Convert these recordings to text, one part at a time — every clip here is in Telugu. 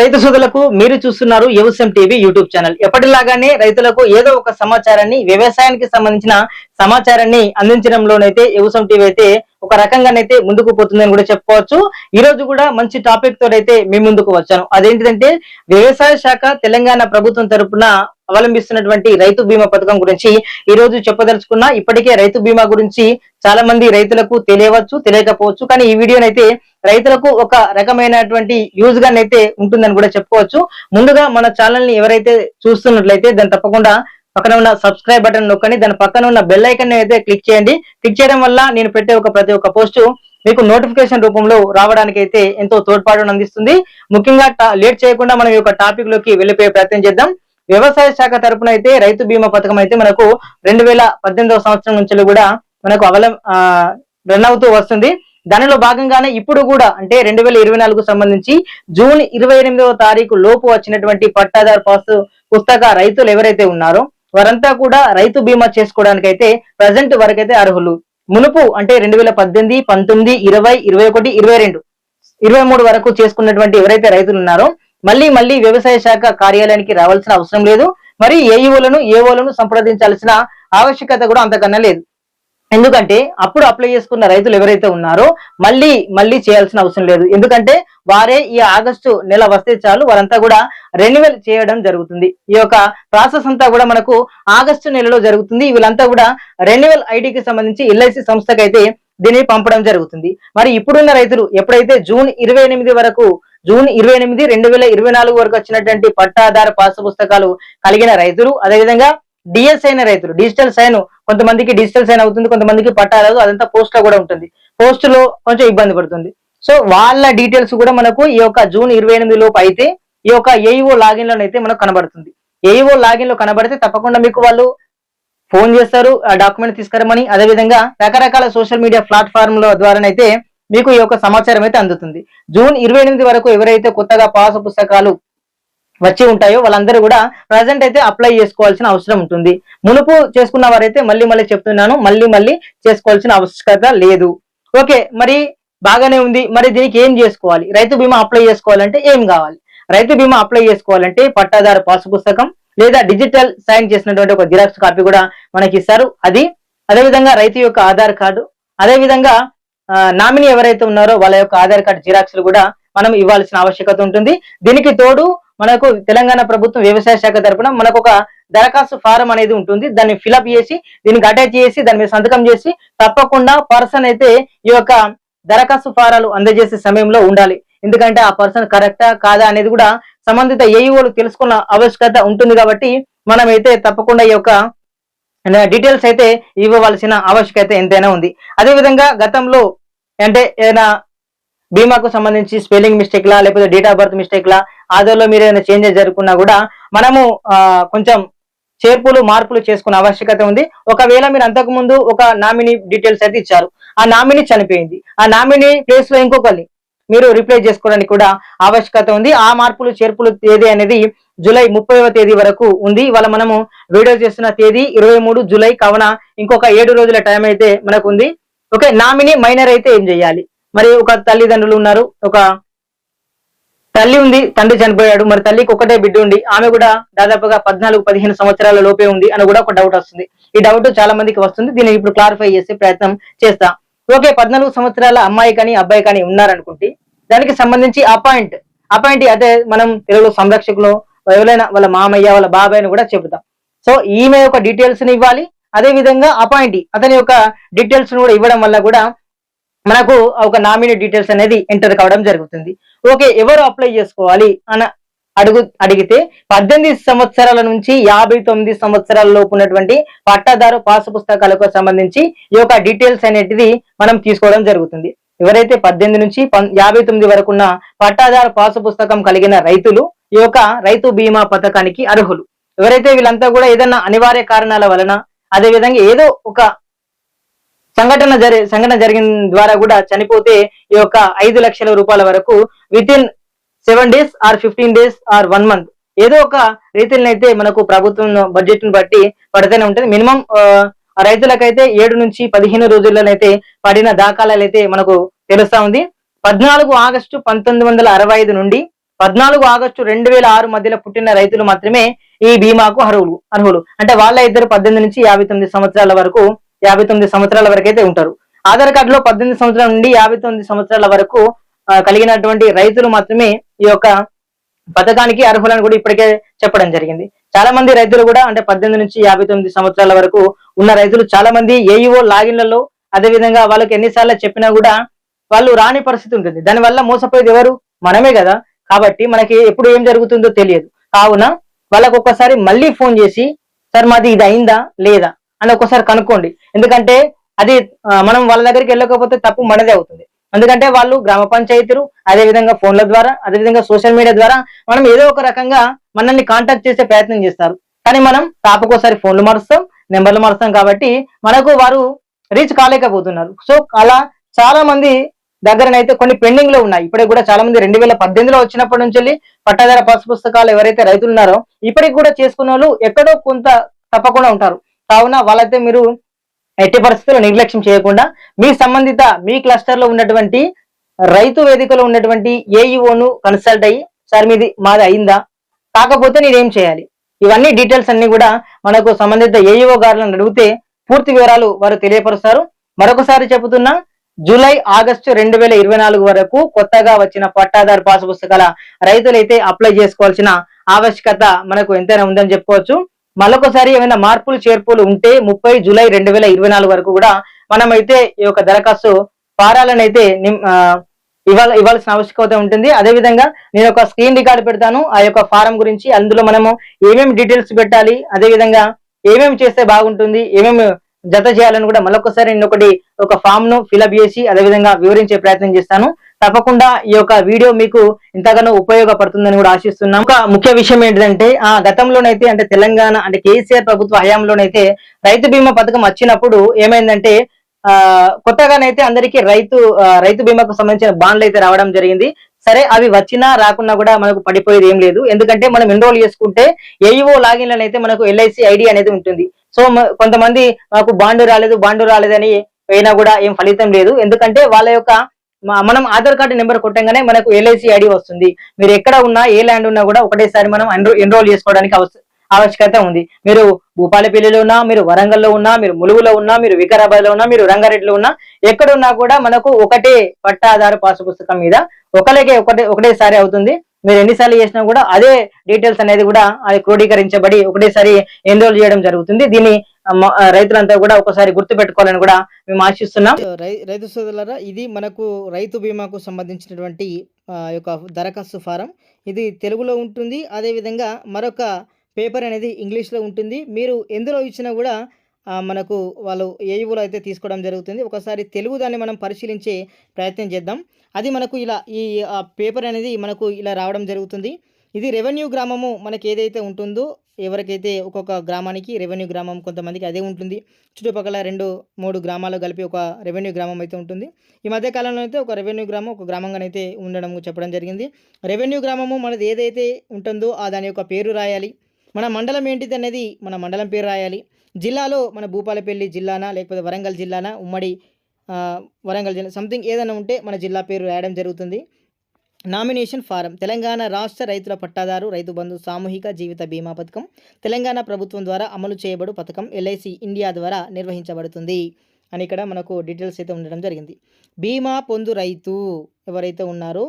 రైతు సోదరులకు మీరు చూస్తున్నారు వ్యవసాయం టీవీ యూట్యూబ్ ఛానల్. ఎప్పటిలాగానే రైతులకు ఏదో ఒక సమాచారాన్ని వ్యవసాయానికి సంబంధించిన సమాచారాన్ని అందించడంలోనైతే యువసం టీవీ అయితే ఒక రకంగానైతే ముందుకు పోతుందని కూడా చెప్పుకోవచ్చు. ఈ రోజు కూడా మంచి టాపిక్ తోనైతే మీ ముందుకు వచ్చాను. అదేంటిదంటే వ్యవసాయ శాఖ తెలంగాణ ప్రభుత్వం తరపున అవలంబిస్తున్నటువంటి రైతు బీమా పథకం గురించి ఈ రోజు చెప్పదలుచుకున్నా. ఇప్పటికే రైతు బీమా గురించి చాలా మంది రైతులకు తెలియవచ్చు తెలియకపోవచ్చు. కానీ ఈ వీడియోనైతే రైతులకు ఒక రకమైనటువంటి యూజ్ గానైతే ఉంటుందని కూడా చెప్పుకోవచ్చు. ముందుగా మన ఛానల్ని ఎవరైతే చూస్తున్నట్లయితే దాన్ని తప్పకుండా పక్కన ఉన్న సబ్స్క్రైబ్ బటన్ నొక్కండి. దాని పక్కన ఉన్న బెల్ ఐకన్ అయితే క్లిక్ చేయండి. క్లిక్ చేయడం వల్ల నేను పెట్టే ఒక ప్రతి ఒక్క పోస్ట్ మీకు నోటిఫికేషన్ రూపంలో రావడానికి అయితే ఎంతో తోడ్పాటును అందిస్తుంది. ముఖ్యంగా లేట్ చేయకుండా మనం ఈ యొక్క టాపిక్లోకి వెళ్ళిపోయే ప్రయత్నం చేద్దాం. వ్యవసాయ శాఖ తరపున అయితే రైతు బీమా పథకం అయితే మనకు రెండు వేల పద్దెనిమిదవ సంవత్సరం నుంచి కూడా మనకు అవల రన్ అవుతూ వస్తుంది. దానిలో భాగంగానే ఇప్పుడు కూడా అంటే రెండు వేల ఇరవై నాలుగు సంబంధించి జూన్ ఇరవై ఎనిమిదవ తారీఖు లోపు వచ్చినటువంటి పట్టాదారు పాస్ పుస్తక రైతులు ఎవరైతే ఉన్నారో వారంతా కూడా రైతు బీమా చేసుకోవడానికైతే ప్రజెంట్ వరకైతే అర్హులు. మునుపు అంటే రెండు వేల పద్దెనిమిది పంతొమ్మిది ఇరవై ఇరవై ఒకటి ఇరవై రెండు ఇరవై మూడు వరకు చేసుకున్నటువంటి ఎవరైతే రైతులు ఉన్నారో మళ్ళీ మళ్ళీ వ్యవసాయ శాఖ కార్యాలయానికి రావాల్సిన అవసరం లేదు. మరి ఏఈఓలను ఏఓలను సంప్రదించాల్సిన ఆవశ్యకత కూడా అంతకన్నా లేదు. ఎందుకంటే అప్పుడు అప్లై చేసుకున్న రైతులు ఎవరైతే ఉన్నారో మళ్ళీ మళ్ళీ చేయాల్సిన అవసరం లేదు. ఎందుకంటే వారే ఈ ఆగస్టు నెల వస్తే చాలు వారంతా కూడా రెన్యువల్ చేయడం జరుగుతుంది. ఈ యొక్క ప్రాసెస్ అంతా కూడా మనకు ఆగస్టు నెలలో జరుగుతుంది. వీళ్ళంతా కూడా రెన్యువల్ ఐడికి సంబంధించి ఎల్ఐసి సంస్థకైతే అయితే దీన్ని పంపడం జరుగుతుంది. మరి ఇప్పుడున్న రైతులు ఎప్పుడైతే జూన్ ఇరవై ఎనిమిది వరకు జూన్ ఇరవై ఎనిమిది రెండు వేల ఇరవై నాలుగు వరకు వచ్చినటువంటి పట్టాధార పాసు పుస్తకాలు కలిగిన రైతులు అదేవిధంగా డిఎస్ అయిన రైతులు డిజిటల్ సైన్ కొంతమందికి డిజిటల్ సైన్ అవుతుంది కొంతమందికి పట్టాలదు అదంతా పోస్ట్లో కూడా ఉంటుంది. పోస్ట్లో కొంచెం ఇబ్బంది పడుతుంది. సో వాళ్ళ డీటెయిల్స్ కూడా మనకు ఈ యొక్క జూన్ ఇరవై ఎనిమిది లోపు అయితే ఈ యొక్క ఏఈఓ లాగిన్ లోనైతే మనకు కనబడుతుంది. ఏఈఓ లాగిన్లో కనబడితే తప్పకుండా మీకు వాళ్ళు ఫోన్ చేస్తారు ఆ డాక్యుమెంట్ తీసుకురమని అదేవిధంగా రకరకాల సోషల్ మీడియా ప్లాట్ఫామ్ ల ద్వారానైతే మీకు ఈ యొక్క సమాచారం అయితే అందుతుంది. జూన్ ఇరవై ఎనిమిది వరకు ఎవరైతే కొత్తగా పాస పుస్తకాలు వచ్చి ఉంటాయో వాళ్ళందరూ కూడా ప్రజెంట్ అయితే అప్లై చేసుకోవాల్సిన అవసరం ఉంటుంది. మునుపు చేసుకున్న వారైతే మళ్ళీ మళ్ళీ చెప్తున్నాను మళ్ళీ మళ్ళీ చేసుకోవాల్సిన ఆవశ్యకత లేదు. ఓకే మరి బాగానే ఉంది. మరి దీనికి ఏం చేసుకోవాలి? రైతు బీమా అప్లై చేసుకోవాలంటే ఏం కావాలి? రైతు బీమా అప్లై చేసుకోవాలంటే పట్టాదారు పాసు పుస్తకం లేదా డిజిటల్ సైన్ చేసినటువంటి ఒక జిరాక్స్ కాపీ కూడా మనకి ఇస్తారు. అది అదేవిధంగా రైతు యొక్క ఆధార్ కార్డు అదేవిధంగా నామినీ ఎవరైతే ఉన్నారో వాళ్ళ యొక్క ఆధార్ కార్డు జిరాక్స్లు కూడా మనం ఇవ్వాల్సిన ఆవశ్యకత ఉంటుంది. దీనికి తోడు మనకు తెలంగాణ ప్రభుత్వం వ్యవసాయ శాఖ తరఫున మనకు ఒక దరఖాస్తు ఫారం అనేది ఉంటుంది. దాన్ని ఫిలప్ చేసి దీనికి అటాచ్ చేసి దాని మీద సంతకం చేసి తప్పకుండా పర్సన్ అయితే ఈ యొక్క దరఖాస్తు ఫారాలు అందజేసే సమయంలో ఉండాలి. ఎందుకంటే ఆ పర్సన్ కరెక్టా కాదా అనేది కూడా సంబంధిత ఏఈఓలు తెలుసుకున్న ఆవశ్యకత ఉంటుంది కాబట్టి మనమైతే తప్పకుండా ఈ యొక్క డీటెయిల్స్ అయితే ఇవ్వవలసిన ఆవశ్యకత ఎంతైనా ఉంది. అదే విధంగా గతంలో అంటే ఏదైనా బీమాకు సంబంధించి స్పెల్లింగ్ మిస్టేక్ లా లేకపోతే డేట్ ఆఫ్ బర్త్ మిస్టేక్ లా ఆధార్లో మీరు ఏదైనా చేంజెస్ జరుగుతున్నా కూడా మనము కొంచెం చేర్పులు మార్పులు చేసుకునే ఆవశ్యకత ఉంది. ఒకవేళ మీరు అంతకు ముందు ఒక నామినీ డీటెయిల్స్ అయితే ఇచ్చారు. ఆ నామినీ చనిపోయింది. ఆ నామినీ ప్లేస్లో ఇంకొకరిని మీరు రిప్లేస్ చేసుకోవడానికి కూడా ఆవశ్యకత ఉంది. ఆ మార్పులు చేర్పులు తేదీ అనేది జూలై ముప్పైవ తేదీ వరకు ఉంది. ఇవాళ మనము వీడియో చేస్తున్న తేదీ ఇరవై మూడు జూలై కావున ఇంకొక ఏడు రోజుల టైం అయితే మనకు ఉంది. ఓకే నామినీ మైనర్ అయితే ఏం చేయాలి? మరి ఒక తల్లిదండ్రులు ఉన్నారు. ఒక తల్లి ఉంది తండ్రి చనిపోయాడు. మరి తల్లికి ఒకటే బిడ్డ ఉంది. ఆమె కూడా దాదాపుగా పద్నాలుగు పదిహేను సంవత్సరాల లోపే ఉంది అని కూడా ఒక డౌట్ వస్తుంది. ఈ డౌట్ చాలా మందికి వస్తుంది. దీన్ని ఇప్పుడు క్లారిఫై చేసే ప్రయత్నం చేస్తా. ఓకే పద్నాలుగు సంవత్సరాల అమ్మాయి కానీ అబ్బాయి కానీ ఉన్నారనుకుంటే దానికి సంబంధించి అపాయింట్ అపాయింట్ అదే మనం తెలుగులో సంరక్షకులు ఎవరైనా వాళ్ళ మామయ్య వాళ్ళ బాబాయ్ కూడా చెబుతాం. సో ఈమె యొక్క డీటెయిల్స్ని ఇవ్వాలి. అదే విధంగా అపాయింట్ అతని యొక్క డీటెయిల్స్ కూడా ఇవ్వడం వల్ల కూడా మనకు ఒక నామినీ డీటెయిల్స్ అనేది ఎంటర్ కావడం జరుగుతుంది. ఓకే ఎవరు అప్లై చేసుకోవాలి అని అడుగు అడిగితే పద్దెనిమిది సంవత్సరాల నుంచి యాభై తొమ్మిది సంవత్సరాల లోపు ఉన్నటువంటి పట్టాదారు పాసు పుస్తకాలకు సంబంధించి ఈ యొక్క డీటెయిల్స్ అనేది మనం తీసుకోవడం జరుగుతుంది. ఎవరైతే పద్దెనిమిది నుంచి యాభై తొమ్మిది వరకు ఉన్న పట్టాదారు పాసు పుస్తకం కలిగిన రైతులు ఈ యొక్క రైతు బీమా పథకానికి అర్హులు. ఎవరైతే వీళ్ళంతా కూడా ఏదైనా అనివార్య కారణాల వలన అదే విధంగా ఏదో ఒక సంఘటన జరి సంఘటన జరిగిన ద్వారా కూడా చనిపోతే ఈ యొక్క ఐదు లక్షల రూపాయల వరకు within seven days or fifteen days or one month ఏదో ఒక రీతినైతే మనకు ప్రభుత్వం బడ్జెట్ను బట్టి పడితేనే ఉంటుంది. మినిమం రైతులకైతే ఏడు నుంచి పదిహేను రోజుల్లోనైతే పడిన దాఖలాలైతే మనకు తెలుస్తా ఉంది. పద్నాలుగు ఆగస్టు పంతొమ్మిది వందల అరవై ఐదు నుండి పద్నాలుగు ఆగస్టు రెండు వేల ఆరు మధ్యలో పుట్టిన రైతులు మాత్రమే ఈ బీమాకు అర్హులు అర్హులు. అంటే వాళ్ళ ఇద్దరు పద్దెనిమిది నుంచి యాభై తొమ్మిది సంవత్సరాల వరకు యాభై తొమ్మిది సంవత్సరాల వరకైతే ఉంటారు. ఆధార్ కార్డులో పద్దెనిమిది సంవత్సరాల నుండి యాభై తొమ్మిది సంవత్సరాల వరకు కలిగినటువంటి రైతులు మాత్రమే ఈ యొక్క పథకానికి అర్హులని కూడా ఇప్పటికే చెప్పడం జరిగింది. చాలా మంది రైతులు కూడా అంటే పద్దెనిమిది నుంచి యాభై తొమ్మిది సంవత్సరాల వరకు ఉన్న రైతులు చాలా మంది ఏఈఓ లాగిన్లలో అదే విధంగా వాళ్ళకి ఎన్నిసార్లు చెప్పినా కూడా వాళ్ళు రాని పరిస్థితి ఉంటుంది. దానివల్ల మోసపోయేది ఎవరు? మనమే కదా. కాబట్టి మనకి ఎప్పుడు ఏం జరుగుతుందో తెలియదు. కావున వాళ్ళకు ఒక్కసారి మళ్ళీ ఫోన్ చేసి సార్ మాది ఇది అయిందా? లేదా? అని ఒకసారి కనుక్కోండి. ఎందుకంటే అది మనం వాళ్ళ దగ్గరికి వెళ్ళకపోతే తప్పు మనదే అవుతుంది. ఎందుకంటే వాళ్ళు గ్రామ పంచాయతీలు అదే విధంగా ఫోన్ల ద్వారా అదే విధంగా సోషల్ మీడియా ద్వారా మనం ఏదో ఒక రకంగా మనల్ని కాంటాక్ట్ చేసే ప్రయత్నం చేస్తారు. కానీ మనం తాపకోసారి ఫోన్లు మారుస్తాం నెంబర్లు మారుస్తాం కాబట్టి మనకు వారు రీచ్ కాలేకపోతున్నారు. సో అలా చాలా మంది దగ్గరనైతే కొన్ని పెండింగ్లో ఉన్నాయి. ఇప్పటికి కూడా చాలా మంది రెండు వేల పద్దెనిమిదిలో వచ్చినప్పటి నుంచి వెళ్ళి పట్టాదార పాస్ పుస్తకాలు ఎవరైతే రైతులు ఉన్నారో ఇప్పటికి కూడా చేసుకున్న వాళ్ళు ఎక్కడో కొంత తప్పకుండా ఉంటారు. కావున వాళ్ళైతే మీరు ఎట్టి పరిస్థితుల్లో నిర్లక్ష్యం చేయకుండా మీ సంబంధిత మీ క్లస్టర్లో ఉన్నటువంటి రైతు వేదికలో ఉన్నటువంటి ఏఈఓను కన్సల్ట్ అయ్యి సార్ మీది మాది అయిందా? కాకపోతే నేనేం చేయాలి? ఇవన్నీ డీటెయిల్స్ అన్ని కూడా మనకు సంబంధిత ఏఈఓ గారులను అడిగితే పూర్తి వివరాలు వారు తెలియపరుస్తారు. మరొకసారి చెబుతున్నా జూలై ఆగస్టు రెండు వేల ఇరవై నాలుగు వరకు కొత్తగా వచ్చిన పట్టాదారు పాస్ పుస్తకాల రైతులైతే అప్లై చేసుకోవాల్సిన ఆవశ్యకత మనకు ఎంతైనా ఉందని చెప్పుకోవచ్చు. మరొకసారి ఏమైనా మార్పులు చేర్పులు ఉంటే ముప్పై జూలై రెండు వేల ఇరవై నాలుగు వరకు కూడా మనమైతే ఈ యొక్క దరఖాస్తు ఫారాలను అయితే నిం- ఇవ్వాల ఇవ్వాల్సిన ఆవశ్యకత ఉంటుంది. అదే విధంగా నేను ఒక స్క్రీన్ రికార్డ్ పెడతాను. ఆ యొక్క ఫారం గురించి అందులో మనము ఏమేమి డీటెయిల్స్ పెట్టాలి అదే విధంగా ఏమేమి చేస్తే బాగుంటుంది ఏమేమి జత చేయాలని కూడా మరొకసారి నేను ఒకటి ఒక ఫామ్ను ఫిలప్ చేసి అదే విధంగా వివరించే ప్రయత్నం చేస్తాను. తప్పకుండా ఈ యొక్క వీడియో మీకు ఎంతగానో ఉపయోగపడుతుందని కూడా ఆశిస్తున్నాం. ఒక ముఖ్య విషయం ఏంటంటే ఆ గతంలోనైతే అంటే తెలంగాణ అంటే కేసీఆర్ ప్రభుత్వ హయాంలోనైతే రైతు బీమా పథకం వచ్చినప్పుడు ఏమైందంటే ఆ కొత్తగానైతే అందరికీ రైతు రైతు బీమాకు సంబంధించిన బాండ్లు అయితే రావడం జరిగింది. సరే అవి వచ్చినా రాకున్నా కూడా మనకు పడిపోయేది ఏం లేదు. ఎందుకంటే మనం ఎన్రోల్ చేసుకుంటే ఏఈఓ లాగిన్ అయితే మనకు ఎల్ఐసి ఐడి అనేది ఉంటుంది. సో కొంతమంది మాకు బాండు రాలేదు బాండు రాలేదని పోయినా కూడా ఏం ఫలితం లేదు. ఎందుకంటే వాళ్ళ యొక్క మనం ఆధార్ కార్డు నెంబర్ కొట్టంగానే మనకు ఎల్ఐసి ఐడి వస్తుంది. మీరు ఎక్కడ ఉన్నా ఏ ల్యాండ్ ఉన్నా కూడా ఒకటేసారి మనం ఎన్రో ఎన్రోల్ చేసుకోవడానికి ఆవశ్యకత ఉంది. మీరు భూపాలపల్లిలో ఉన్నా మీరు వరంగల్లో ఉన్నా మీరు ములుగులో ఉన్నా మీరు వికారాబాద్లో ఉన్నా మీరు రంగారెడ్డిలో ఉన్నా ఎక్కడ ఉన్నా కూడా మనకు ఒకటే పట్టాధార పాసు పుస్తకం మీద ఒకరికే ఒకటే ఒకటేసారి అవుతుంది. మీరు ఎన్నిసార్లు చేసినా కూడా అదే డీటెయిల్స్ అనేది కూడా అది క్రోడీకరించబడి ఒకటేసారి ఎన్రోల్ చేయడం జరుగుతుంది. దీన్ని రైతులంతా కూడా ఒకసారి గుర్తు పెట్టుకోవాలని కూడా మేము ఆశిస్తున్నాం. రై- రైతు సోదరులరా ఇది మనకు రైతు బీమాకు సంబంధించినటువంటి యొక్క దరఖాస్తు ఫారం. ఇది తెలుగులో ఉంటుంది. అదేవిధంగా మరొక పేపర్ అనేది ఇంగ్లీష్లో ఉంటుంది. మీరు ఎందులో ఇచ్చినా కూడా మనకు వాళ్ళు ఏఈఓలో అయితే తీసుకోవడం జరుగుతుంది ఒకసారి తెలుగు దాన్ని మనం పరిశీలించే ప్రయత్నం చేద్దాం. అది మనకు ఇలా ఈ పేపర్ అనేది మనకు ఇలా రావడం జరుగుతుంది. ఇది రెవెన్యూ గ్రామము మనకి ఏదైతే ఉంటుందో ఎవరికైతే ఒక్కొక్క గ్రామానికి రెవెన్యూ గ్రామం కొంతమందికి అదే ఉంటుంది. చుట్టుపక్కల రెండు మూడు గ్రామాలు కలిపి ఒక రెవెన్యూ గ్రామం అయితే ఉంటుంది. ఈ మధ్య కాలంలో అయితే ఒక రెవెన్యూ గ్రామం ఒక గ్రామంగానైతే ఉండడం చెప్పడం జరిగింది. రెవెన్యూ గ్రామము మనది ఏదైతే ఉంటుందో ఆ దాని యొక్క పేరు రాయాలి. మన మండలం ఏంటిది అనేది మన మండలం పేరు రాయాలి. జిల్లాలో మన భూపాలపల్లి జిల్లానా లేకపోతే వరంగల్ జిల్లానా ఉమ్మడి వరంగల్ జిల్లా సంథింగ్ ఏదైనా ఉంటే మన జిల్లా పేరు రాయడం జరుగుతుంది. నామినేషన్ ఫారం తెలంగాణ రాష్ట్ర రైతుల పట్టాదారు రైతు బంధు సామూహిక జీవిత బీమా పథకం తెలంగాణ ప్రభుత్వం ద్వారా అమలు చేయబడు పథకం ఎల్ఐసి ఇండియా ద్వారా నిర్వహించబడుతుంది. అని ఇక్కడ మనకు డీటెయిల్స్ అయితే ఉండడం జరిగింది. బీమా పొందు రైతు ఎవరైతే ఉన్నారో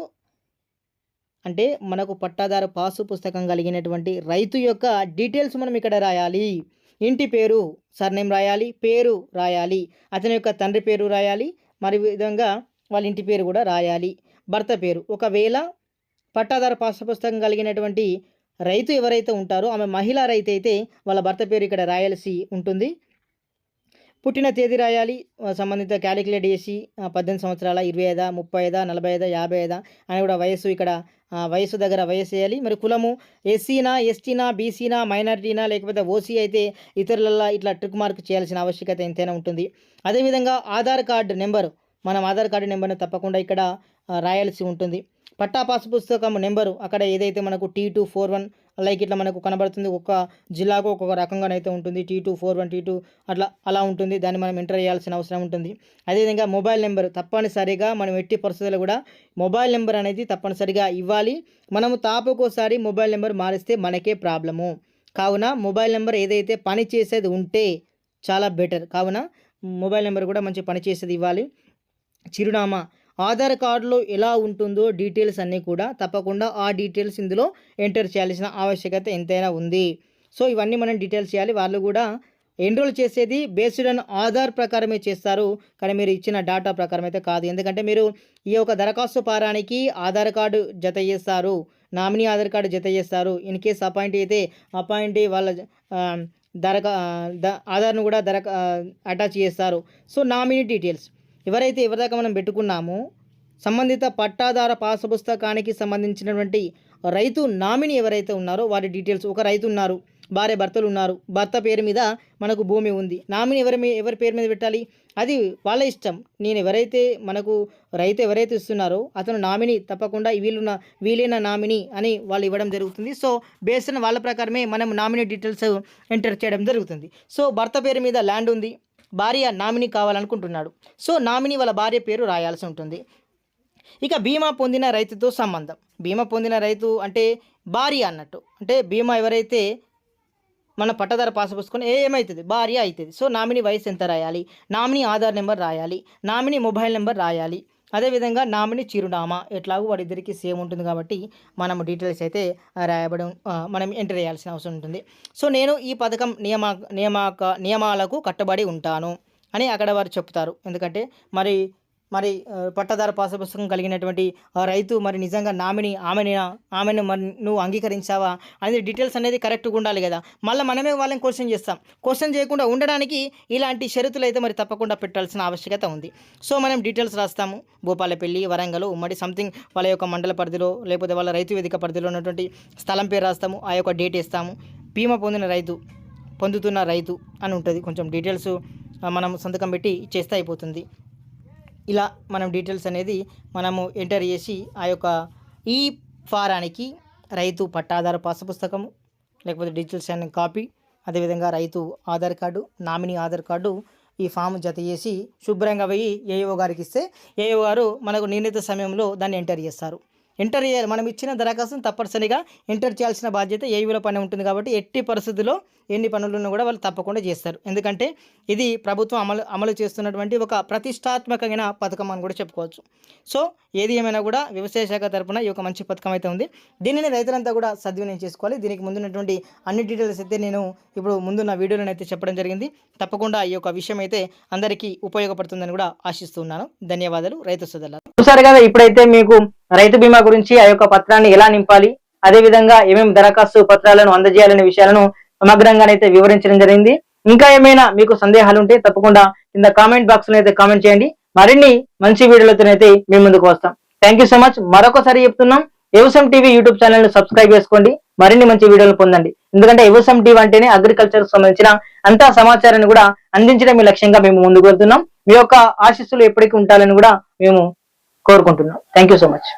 అంటే మనకు పట్టాదారు పాసు పుస్తకం కలిగినటువంటి రైతు యొక్క డీటెయిల్స్ మనం ఇక్కడ రాయాలి. ఇంటి పేరు సర్నేమ్ రాయాలి పేరు రాయాలి. అతని యొక్క తండ్రి పేరు రాయాలి మరి విధంగా వాళ్ళ ఇంటి పేరు కూడా రాయాలి. భర్త పేరు. ఒకవేళ పట్టాదారు పాఠపుస్తకం కలిగినటువంటి రైతు ఎవరైతే ఉంటారో ఆమె మహిళా రైతు అయితే వాళ్ళ భర్త పేరు ఇక్కడ రాయాల్సి ఉంటుంది. పుట్టిన తేదీ రాయాలి సంబంధిత క్యాలిక్యులేట్ చేసి పద్దెనిమిది సంవత్సరాల ఇరవై ఐదా ముప్పై ఐదా నలభై ఐదా యాభై ఐదా అని కూడా వయస్సు ఇక్కడ వయసు దగ్గర వయసు వేయాలి. మరి కులము ఎస్సీనా ఎస్టీనా బీసీనా మైనారిటీనా లేకపోతే ఓసీ అయితే ఇతరులలో ఇట్లా ట్రిక్ మార్క్ చేయాల్సిన ఆవశ్యకత ఎంతైనా ఉంటుంది. అదేవిధంగా ఆధార్ కార్డు నెంబరు మనం ఆధార్ కార్డు నెంబర్ను తప్పకుండా ఇక్కడ రాయాల్సి ఉంటుంది. పట్టా పాస్ పుస్తకం నెంబరు అక్కడ ఏదైతే మనకు T two four one like ఇట్లా మనకు కనబడుతుంది ఒక్క జిల్లాకు ఒక్కొక్క రకంగానైతే ఉంటుంది T two four one T two అట్లా అలా ఉంటుంది దాన్ని మనం ఎంటర్ చేయాల్సిన అవసరం ఉంటుంది. అదేవిధంగా మొబైల్ నెంబర్ తప్పనిసరిగా మనం ఎట్టి పరిస్థితుల్లో కూడా మొబైల్ నెంబర్ అనేది తప్పనిసరిగా ఇవ్వాలి. మనము తాపకోసారి మొబైల్ నెంబర్ మారిస్తే మనకే ప్రాబ్లము. కావున మొబైల్ నెంబర్ ఏదైతే పని చేసేది ఉంటే చాలా బెటర్. కావున మొబైల్ నెంబర్ కూడా మంచి పని చేసేది ఇవ్వాలి. చిరునామా ఆధార్ కార్డులో ఎలా ఉంటుందో డీటెయిల్స్ అన్నీ కూడా తప్పకుండా ఆ డీటెయిల్స్ ఇందులో ఎంటర్ చేయాల్సిన ఆవశ్యకత ఎంతైనా ఉంది. సో ఇవన్నీ మనం డీటెయిల్స్ చేయాలి. వాళ్ళు కూడా ఎన్రోల్ చేసేది బేస్డ్ ఆన్ ఆధార్ ప్రకారమే చేస్తారు. కానీ మీరు ఇచ్చిన డేటా ప్రకారం అయితే కాదు. ఎందుకంటే మీరు ఈ యొక్క దరఖాస్తు పారానికి ఆధార్ కార్డు జత చేస్తారు. నామినీ ఆధార్ కార్డు జత చేస్తారు. ఇన్ కేస్ అపాయింట్ అయితే అపాయింట్ వాళ్ళ దరఖా ద ఆధార్ను కూడా దరఖా అటాచ్ చేస్తారు. So nominee details. ఎవరైతే ఎవరిదాకా మనం పెట్టుకున్నామో సంబంధిత పట్టాదార పాసు పుస్తకానికి సంబంధించినటువంటి రైతు నామిని ఎవరైతే ఉన్నారో వారి డీటెయిల్స్ ఒక రైతు ఉన్నారు భార్య భర్తలు ఉన్నారు భర్త పేరు మీద మనకు భూమి ఉంది. నామిని ఎవరి ఎవరి పేరు మీద పెట్టాలి? అది వాళ్ళ ఇష్టం. నేను ఎవరైతే మనకు రైతు ఎవరైతే ఇస్తున్నారో అతను నామిని తప్పకుండా వీళ్ళున్న వీలైన నామిని అని వాళ్ళు ఇవ్వడం జరుగుతుంది. సో బేస్డ్ వాళ్ళ ప్రకారమే మనం నామినీ డీటెయిల్స్ ఎంటర్ చేయడం జరుగుతుంది. సో భర్త పేరు మీద ల్యాండ్ ఉంది. భార్య నామినీ కావాలనుకుంటున్నాడు. సో నామినీ వాళ్ళ భార్య పేరు రాయాల్సి ఉంటుంది. ఇక బీమా పొందిన రైతుతో సంబంధం. బీమా పొందిన రైతు అంటే భార్య అన్నట్టు. అంటే బీమా ఎవరైతే మన పట్టదార పాస్ పుస్తకం ఏ ఏమవుతుంది భార్య అవుతుంది సో నామినీ వయసు ఎంత రాయాలి? నామినీ ఆధార్ నెంబర్ రాయాలి. నామినీ మొబైల్ నెంబర్ రాయాలి. అదేవిధంగా నామినీ చిరునామా ఎట్లాగో వాడిద్దరికి సేమ్ ఉంటుంది కాబట్టి మనం డీటెయిల్స్ అయితే రాయబడం మనం ఎంటర్ చేయాల్సిన అవసరం ఉంటుంది. సో నేను ఈ పథకం నియమా నియమాక నియమాలకు కట్టుబడి ఉంటాను అని అక్కడ వారు చెప్తారు. ఎందుకంటే మరి మరి పట్టదార పాస్ పుస్తకం కలిగినటువంటి ఆ రైతు మరి నిజంగా నామిని ఆమెని ఆమెను మరి నువ్వు అంగీకరించావా అనేది డీటెయిల్స్ అనేది కరెక్ట్గా ఉండాలి కదా. మళ్ళీ మనమే వాళ్ళని క్వశ్చన్ చేస్తాం. క్వశ్చన్ చేయకుండా ఉండడానికి ఇలాంటి షరతులు అయితే మరి తప్పకుండా పెట్టాల్సిన ఆవశ్యకత ఉంది. సో మనం డీటెయిల్స్ రాస్తాము. భూపాలపల్లి వరంగల్ ఉమ్మడి సంథింగ్ వాళ్ళ యొక్క మండల పరిధిలో లేకపోతే వాళ్ళ రైతు వేదిక పరిధిలో ఉన్నటువంటి స్థలం పేరు రాస్తాము. ఆ యొక్క డేట్ ఇస్తాము బీమా పొందిన రైతు పొందుతున్న రైతు అని ఉంటుంది. కొంచెం డీటెయిల్స్ మనం సంతకం పెట్టి చేస్తే అయిపోతుంది. ఇలా మనం డీటెయిల్స్ అనేది మనము ఎంటర్ చేసి ఆ యొక్క ఈ ఫారానికి రైతు పట్టాధార పాస్ పుస్తకము లేకపోతే డిజిటల్ అనే కాపీ అదేవిధంగా రైతు Aadhaar card nominee Aadhaar card ఈ ఫామ్ జత చేసి శుభ్రంగా పోయి ఏఓ గారికి ఇస్తే ఏఓ గారు మనకు నిర్ణీత సమయంలో దాన్ని ఎంటర్ చేస్తారు. ఎంటర్ చేయాలి. మనం ఇచ్చిన దరఖాస్తును తప్పనిసరిగా ఎంటర్ చేయాల్సిన బాధ్యత ఏఈల పని ఉంటుంది కాబట్టి ఎట్టి పరిస్థితుల్లో ఎన్ని పనులను కూడా వాళ్ళు తప్పకుండా చేస్తారు. ఎందుకంటే ఇది ప్రభుత్వం అమలు అమలు చేస్తున్నటువంటి ఒక ప్రతిష్టాత్మకమైన పథకం అని కూడా చెప్పుకోవచ్చు. సో ఏది ఏమైనా కూడా వ్యవసాయ శాఖ తరఫున ఈ యొక్క మంచి పథకం అయితే ఉంది. దీనిని రైతులంతా కూడా సద్వినియోగం చేసుకోవాలి. దీనికి ముందున్నటువంటి అన్ని డీటెయిల్స్ అయితే నేను ఇప్పుడు ముందున్న వీడియోలను అయితే చెప్పడం జరిగింది. తప్పకుండా ఈ యొక్క విషయం అయితే అందరికీ ఉపయోగపడుతుందని కూడా ఆశిస్తున్నాను ధన్యవాదాలు. రైతు సోదరులారా. చూసారు కదా ఇప్పుడైతే మీకు రైతు బీమా గురించి ఆ యొక్క పత్రాన్ని ఎలా నింపాలి? అదే విధంగా ఏమేమి దరఖాస్తు పత్రాలను అందజేయాలనే విషయాలను సమగ్రంగానైతే వివరించడం జరిగింది. ఇంకా ఏమైనా మీకు సందేహాలు ఉంటే తప్పకుండా కింద కామెంట్ బాక్స్లో అయితే కామెంట్ చేయండి. మరిన్ని మంచి వీడియోలతోనైతే మీ ముందుకు వస్తాం. థ్యాంక్ యూ సో మచ్ మరొకసారి చెప్తున్నాం వ్యవసాయం టీవీ యూట్యూబ్ ఛానల్ను సబ్స్క్రైబ్ చేసుకోండి. మరిన్ని మంచి వీడియోలు పొందండి. ఎందుకంటే వ్యవసాయం టీవీ అంటేనే అగ్రికల్చర్ సంబంధించిన అంతా సమాచారాన్ని కూడా అందించడం మీ లక్ష్యంగా మేము ముందుకు వెళ్తున్నాం. మీ యొక్క ఆశీస్సులు ఎప్పటికీ ఉండాలని కూడా మేము కోరుకుంటున్నాం. Thank you so much